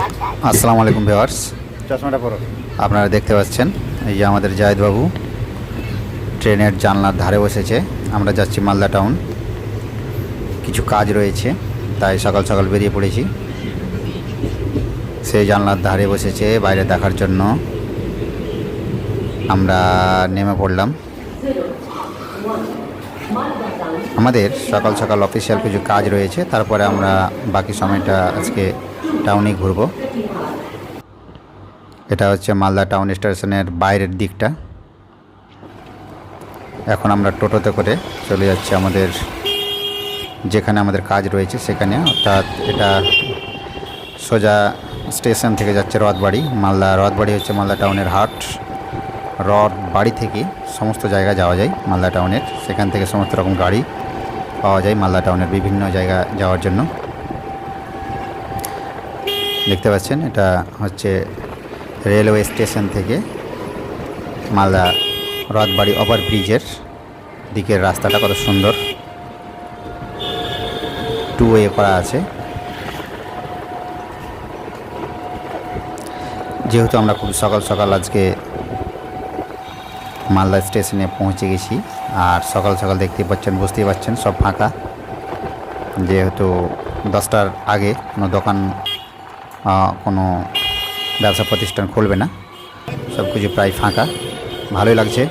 আসসালামু আলাইকুম ভিওয়ার্স চশমাটা পরো। আপনারা দেখতে পাচ্ছেন এই যে আমাদের জায়েদবাবু ট্রেনের জানলার ধারে বসেছে। আমরা যাচ্ছি মালদা টাউন। কিছু কাজ রয়েছে তাই সকাল সকাল বেরিয়ে পড়েছি। সেই জানলার ধারে বসেছে বাইরে দেখার জন্য। আমরা নেমে পড়লাম। আমাদের সকাল সকাল অফিসিয়াল কিছু কাজ রয়েছে, তারপরে আমরা বাকি সময়টা আজকে টাউনে ঘুরবো। এটা হচ্ছে মালদা টাউন স্টেশনের বাইরের দিকটা। এখন আমরা টোটোতে করে চলে যাচ্ছি আমাদের, যেখানে আমাদের কাজ রয়েছে সেখানে। অর্থাৎ এটা সোজা স্টেশন থেকে যাচ্ছে রথবাড়ি। মালদা, রথবাড়ি হচ্ছে মালদা টাউনের হাট রথ বাড়ি থেকে সমস্ত জায়গা যাওয়া যায় মালদা টাউনের সেখান থেকে সমস্ত রকম গাড়ি পাওয়া যায় মালদা টাউনের বিভিন্ন জায়গা যাওয়ার জন্য। দেখতে পাচ্ছেন, এটা হচ্ছে রেলওয়ে স্টেশন থেকে মালদা রথবাড়ি ওভার ব্রিজের দিকের রাস্তাটা কত সুন্দর। টু ওয়ে করা আছে। যেহেতু আমরা খুব সকাল সকাল আজকে মালদা স্টেশনে পৌঁছে গেছি। আর সকাল সকাল দেখতে পাচ্ছেন, বুঝতেই পাচ্ছেন, সব ফাঁকা। যেহেতু দশটার আগে কোনো দোকান কোনো ব্যবসা প্রতিষ্ঠান খুলবে না। সব কিছু প্রায় ফাঁকা। ভালোই লাগছে।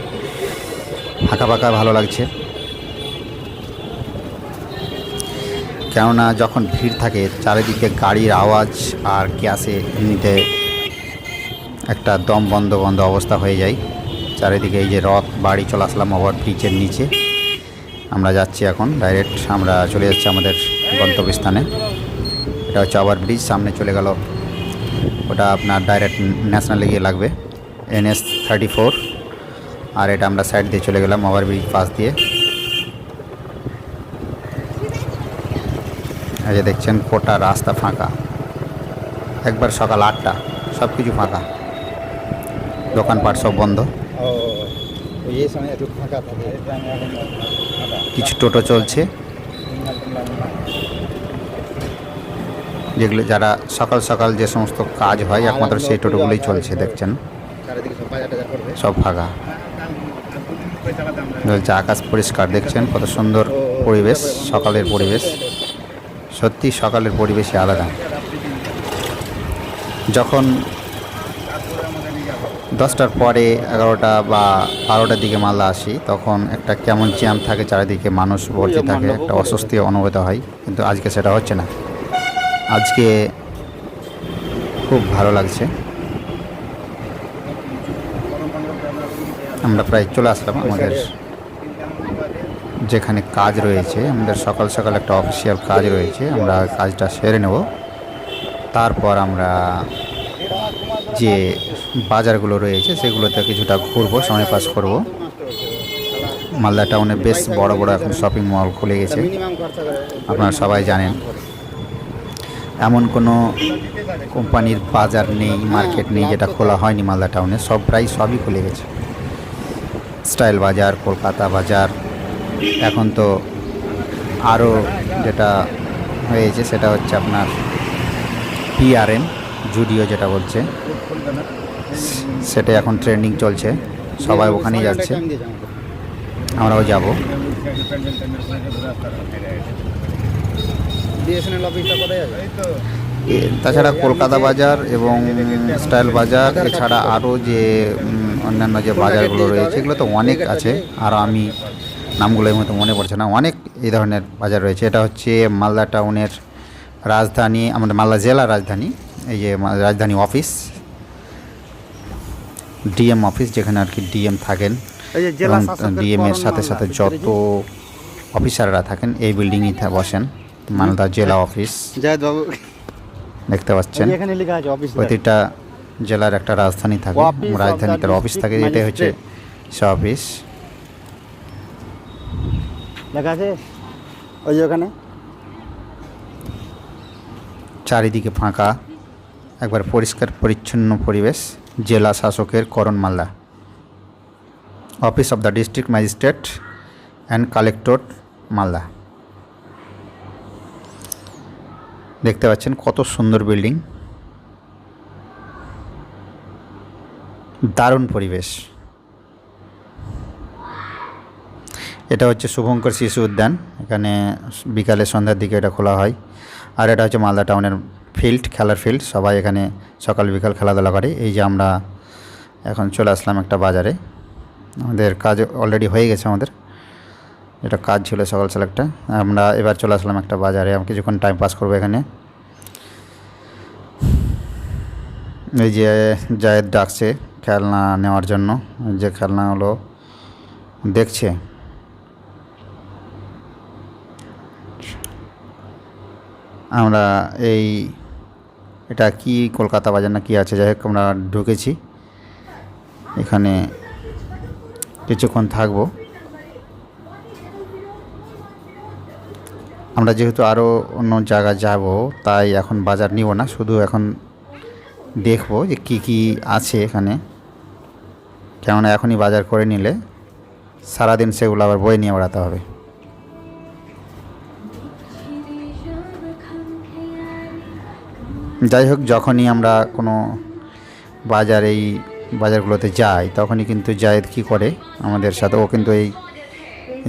ফাঁকা ফাঁকা ভালো লাগছে। কেননা যখন ভিড় থাকে, চারিদিকে গাড়ির আওয়াজ আর গ্যাসে এমনিতে একটা দম বন্ধ বন্ধ অবস্থা হয়ে যায়। চারিদিকে এই যে রথ, বাড়ি চলে আসলাম ওভার ব্রিজের নিচে। আমরা যাচ্ছি এখন ডাইরেক্ট আমরা চলে যাচ্ছি আমাদের গন্তব্যস্থানে। এটা হচ্ছে ওভার ব্রিজ সামনে চলে গেল। ওটা আপনার ডাইরেক্ট ন্যাশনালে গিয়ে লাগবে এনএস থার্টি ফোর আর এটা আমরা সাইড দিয়ে চলে গেলাম ওভার ব্রিজ পাশ দিয়ে। এই যে দেখছেন, কোটা রাস্তা ফাঁকা। একবার সকাল আটটা সব কিছু ফাঁকা। দোকানপাট সব বন্ধ ও ওই এই সময় একটু ফাঁকা থাকে কিছু টোটো চলছে। যেগুলো যারা সকাল সকাল যে সমস্ত কাজ হয় একমাত্র সেই টোটোগুলোই চলছে দেখছেন? সব ফাঁকা। বলছে আকাশ পরিষ্কার দেখছেন? কত সুন্দর পরিবেশ সকালের পরিবেশ। সত্যি সকালের পরিবেশই আলাদা। যখন দশটার পরে এগারোটা বা বারোটার দিকে মালদা আসি তখন একটা কেমন জ্যাম থাকে চারিদিকে মানুষ ভর্তি থাকে একটা অস্বস্তি অনুভূত হয় কিন্তু আজকে সেটা হচ্ছে না। আজকে খুব ভালো লাগছে। আমরা প্রায় চলে আসলাম আমাদের যেখানে কাজ রয়েছে আমাদের সকাল সকাল একটা অফিসিয়াল কাজ রয়েছে আমরা কাজটা সেরে নেব। তারপর আমরা যে বাজারগুলো রয়েছে, সেগুলোতে কিছুটা ঘুরবো, সময় পাস করব। মালদা টাউনে বেশ বড় বড় এখন শপিং মল খুলে গেছে, আপনারা সবাই জানেন। এমন কোনো কোম্পানির বাজার নেই মার্কেট নেই যেটা খোলা হয়নি মালদা টাউনে সব প্রায় সবই খুলে গেছে। স্টাইল বাজার, কলকাতা বাজার, এখন তো আরও যেটা হয়েছে সেটা হচ্ছে আপনার পিআরএম জুডিও যেটা বলছে। সেটা এখন ট্রেন্ডিং চলছে। সবাই ওখানেই যাচ্ছে। আমরাও যাব। তাছাড়া কলকাতা বাজার এবং স্টাইল বাজার এছাড়া আরও যে অন্যান্য যে বাজারগুলো রয়েছে এগুলো তো অনেক আছে। আর আমি নামগুলো এই মতো মনে পড়ছে না। অনেক এই ধরনের বাজার রয়েছে। এটা হচ্ছে মালদা টাউনের রাজধানী আমাদের মালদা জেলা রাজধানী। এই যে রাজধানী অফিস ডিএম অফিস যেখানে আর কি ডিএম থাকেন এবং ডিএম এর সাথে সাথে যত অফিসাররা থাকেন এই বিল্ডিংয়ে বসেন। মালদা জেলা অফিস। দেখতে পাচ্ছেন। প্রতিটা জেলার একটা রাজধানী থাকে রাজধানী তার অফিস থাকে এটাই হচ্ছে সে অফিস। লেখা আছে? ওই যে ওখানে। চারিদিকে ফাঁকা একবার পরিষ্কার পরিচ্ছন্ন পরিবেশ। জেলা শাসকের করণমালা office of the district magistrate and collector Malda. দেখতে পাচ্ছেন কত সুন্দর বিল্ডিং। দারুণ পরিবেশ। এটা হচ্ছে শুভঙ্কর শিশু উদ্যান। এখানে বিকালে সন্ধ্যার দিকে এটা খোলা হয়। আর এটা হচ্ছে মালদা টাউনের ফিল্ড খেলার ফিল্ড সবাই এখানে সকাল বিকাল খেলাধুলা করে। এই যে আমরা এখন চলে আসলাম একটা বাজারে। আমাদের কাজ অলরেডি হয়ে গেছে আমাদের। এটা কাজ ছিল সকাল সকাল একটা আমরা এবার চলে আসলাম একটা বাজারে। আমি কিছুক্ষণ টাইম পাস করব এখানে। এই যে জায়েদ ডাকছে খেলনা নেওয়ার জন্য। যে খেলনাগুলো দেখছে। আমরা এই এটা কি কলকাতা বাজার না কি আছে? যাই হোক, আমরা ঢুকেছি। এখানে কিছুক্ষণ থাকব। আমরা যেহেতু আরও অন্য জায়গায় যাব, তাই এখন বাজার নিব না। শুধু এখন দেখব যে কি কি আছে এখানে। কেননা এখনই বাজার করে নিলে সারাদিন সেগুলো আবার বয়ে নিয়ে বেড়াতে হবে। যাই হোক, যখনই আমরা কোনো বাজার এই বাজারগুলোতে যাই, তখনই কিন্তু জায়েদ কী করে আমাদের সাথে, ও কিন্তু এই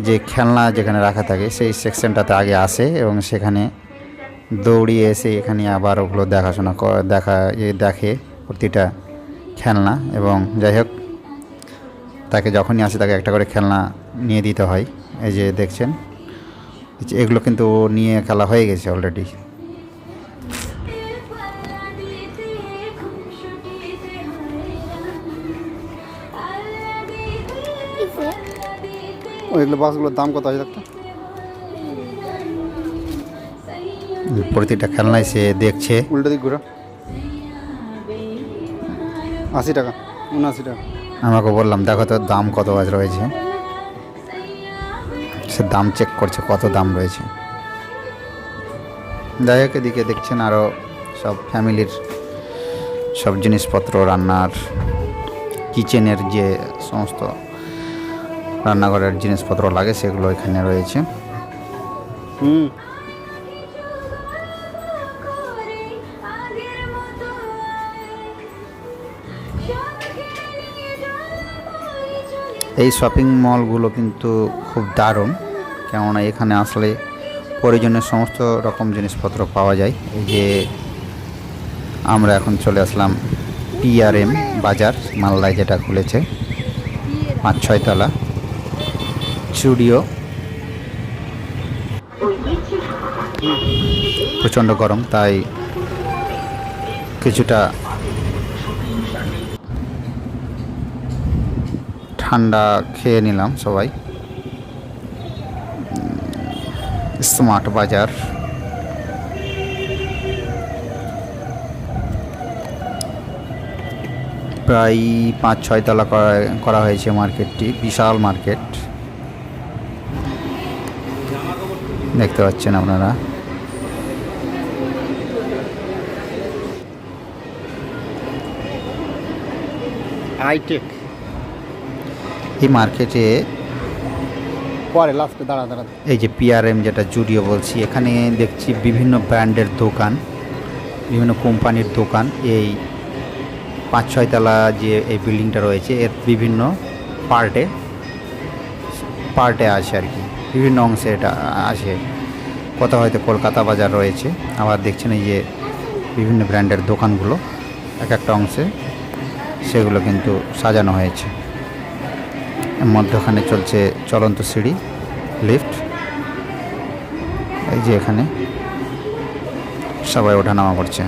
যে খেলনা যেখানে রাখা থাকে, সেই সেকশনটাতে আগে আসে এবং সেখানে দৌড়িয়ে এসে এখানে আবার ওগুলো দেখাশোনা দেখা, এ দেখে প্রতিটা খেলনা এবং যাই হোক, তাকে যখনই আসে তাকে একটা করে খেলনা নিয়ে দিতে হয়। এই যে দেখছেন এগুলো কিন্তু নিয়ে খেলা হয়ে গেছে অলরেডি। ওইগুলো বাসগুলোর দাম কত আছে একটা? প্রতিটা খেলনায় সে দেখছে। উল্টো দিক ঘুরা। আশি টাকা উনআশি টাকা। আমাকে বললাম দেখো তো দাম কত বাজ রয়েছে। সে দাম চেক করছে কত দাম রয়েছে। যাই হোক এদিকে দেখছেন আরও সব ফ্যামিলির সব জিনিসপত্র রান্নার কিচেনের যে সমস্ত রান্নাঘরের জিনিসপত্র লাগে সেগুলো এখানে রয়েছে। হুম। এই শপিং মলগুলো কিন্তু খুব দারুণ কেননা এখানে আসলে প্রয়োজনীয় সমস্ত রকম জিনিসপত্র পাওয়া যায়। এই যে আমরা এখন চলে আসলাম পিআরএম বাজার মালদায় যেটা খুলেছে পাঁচ ছয়তলা স্টুডিও। প্রচণ্ড গরম, তাই কিছুটা ঠান্ডা খেয়ে নিলাম সবাই। স্মার্ট বাজার। প্রায় পাঁচ ছয় তলা করা- হয়েছে মার্কেটটি, বিশাল মার্কেট। দেখতে পাচ্ছেন আপনারা। এই মার্কেটে পরে লাস্টে দাঁড়া দাঁড়া। এই যে পিআরএম যেটা জুডিও বলছি এখানে দেখছি বিভিন্ন ব্র্যান্ডের দোকান বিভিন্ন কোম্পানির দোকান। এই পাঁচ ছয়তলা যে এই বিল্ডিংটা রয়েছে এর বিভিন্ন পার্টে পার্টে আছে আর কি। বিভিন্ন অংশে এটা আছে কোথাও হয়তো কলকাতা বাজার রয়েছে। আবার দেখছেন এই যে বিভিন্ন ব্র্যান্ডের দোকানগুলো, এক একটা অংশে সেগুলো কিন্তু সাজানো হয়েছে। মধ্যখানে চলছে চলন্ত সিঁড়ি, লিফট। এই যে এখানে সবাই ওঠানামা করছে।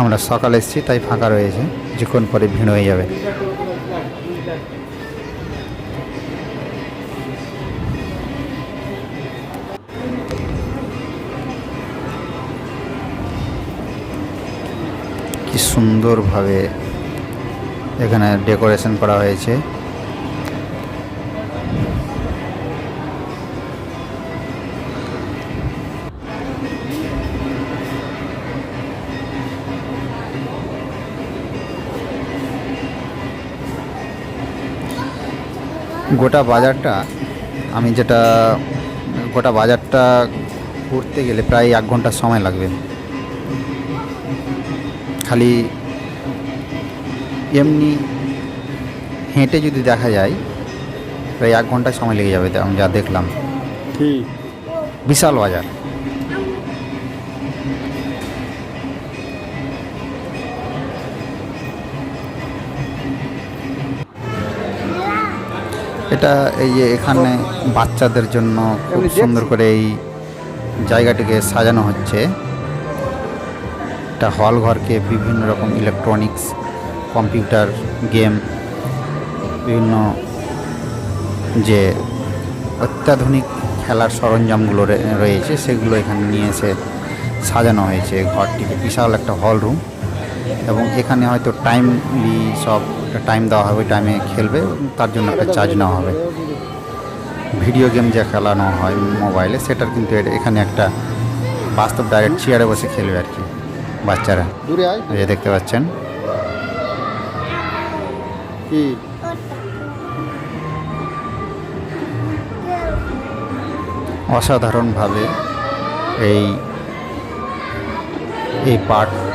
আমরা সকালে এসেছি, তাই ফাঁকা রয়েছে। কিছুক্ষণ পরে ভিড় হয়ে যাবে। কি সুন্দরভাবে এখানে ডেকোরেশন করা হয়েছে। গোটা বাজারটা আমি যেটা গোটা বাজারটা ঘুরতে গেলে প্রায় এক ঘণ্টা সময় লাগবে। খালি এমনি হেঁটে যদি দেখা যায় প্রায় এক ঘণ্টা সময় লেগে যাবে আমি যা দেখলাম। বিশাল বাজার। এটা এই যে এখানে বাচ্চাদের জন্য খুব সুন্দর করে এই জায়গাটিকে সাজানো হচ্ছে। একটা হল ঘরকে বিভিন্ন রকম ইলেকট্রনিক্স কম্পিউটার গেম বিভিন্ন যে অত্যাধুনিক খেলার সরঞ্জামগুলো রয়েছে সেগুলো এখানে নিয়ে এসে সাজানো হয়েছে ঘরটিকে। বিশাল একটা হল রুম এবং এখানে হয়তো টাইমলি সব টাইম দেওয়া হবে টাইমে খেলবে তার জন্য একটা চার্জ নেওয়া হবে। ভিডিও গেম যে খেলানো হয় মোবাইলে সেটার কিন্তু এখানে একটা বাস্তব ডাইরেক্ট চেয়ারে বসে খেলবে আর কি বাচ্চারা। এই দেখতে পাচ্ছেন। কি? অসাধারণভাবে এই এই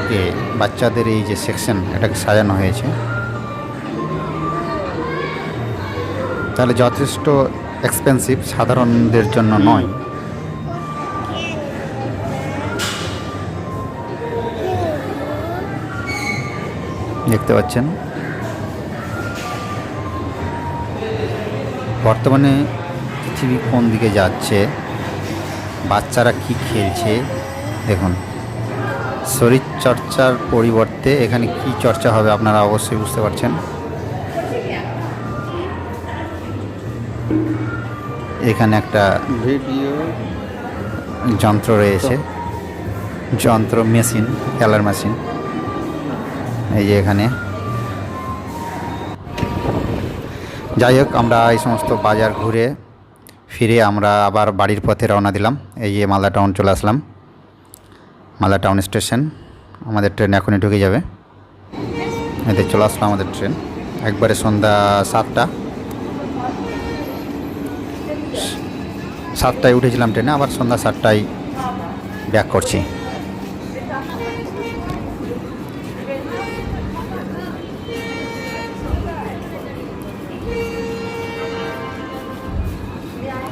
পার্ককে বাচ্চাদের এই যে সেকশন, এটাকে সাজানো হয়েছে। তাহলে যথেষ্ট এক্সপেন্সিভ সাধারণদের জন্য নয়। দেখতে পাচ্ছেন? বর্তমানে পৃথিবী কোন দিকে যাচ্ছে? বাচ্চারা কি খেলছে? দেখুন। শরীর চর্চার পরিবর্তে এখানে কি চর্চা হবে আপনারা অবশ্যই বুঝতে পারছেন। এখানে একটা ভিডিও। যন্ত্র রয়েছে। যন্ত্র মেশিন খেলার মেশিন। এই যে এখানে। যাই হোক আমরা এই সমস্ত বাজার ঘুরে ফিরে আমরা আবার বাড়ির পথে রওনা দিলাম। এই যে মালদা টাউন চলে আসলাম। Malda town station. আমাদের ট্রেন এখনই ঢুকে যাবে। এতে চলে আসলো আমাদের ট্রেন। একবারে সন্ধ্যা সাতটা। সাতটায় উঠেছিলাম ট্রেনে, আবার সন্ধ্যা সাতটায় ব্যাক করছি।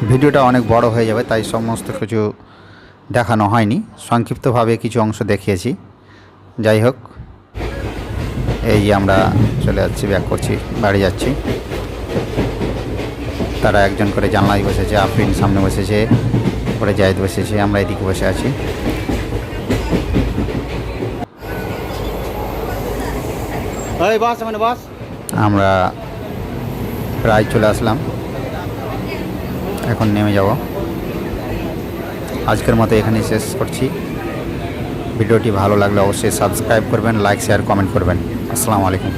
ভিডিওটা অনেক বড় হয়ে যাবে, তাই সমস্ত কিছু দেখানো হয়নি। সংক্ষিপ্তভাবে কিছু অংশ দেখিয়েছি। যাই হোক এই আমরা চলে যাচ্ছি ব্যাক করছি বাড়ি যাচ্ছি। তারা একজন করে জানলায় বসেছে আফরিন সামনে বসেছে পরে জায়দ বসেছে আমরা এদিকে বসে আছি। এই বাস মানে বাস। আমরা প্রায় চলে আসলাম। এখন নেমে যাব। আজকের মতো এখানে শেষ করছি। ভিডিওটি ভালো লাগলে অবশ্যই সাবস্ক্রাইব করবেন, লাইক শেয়ার কমেন্ট করবেন। আসসালামু আলাইকুম।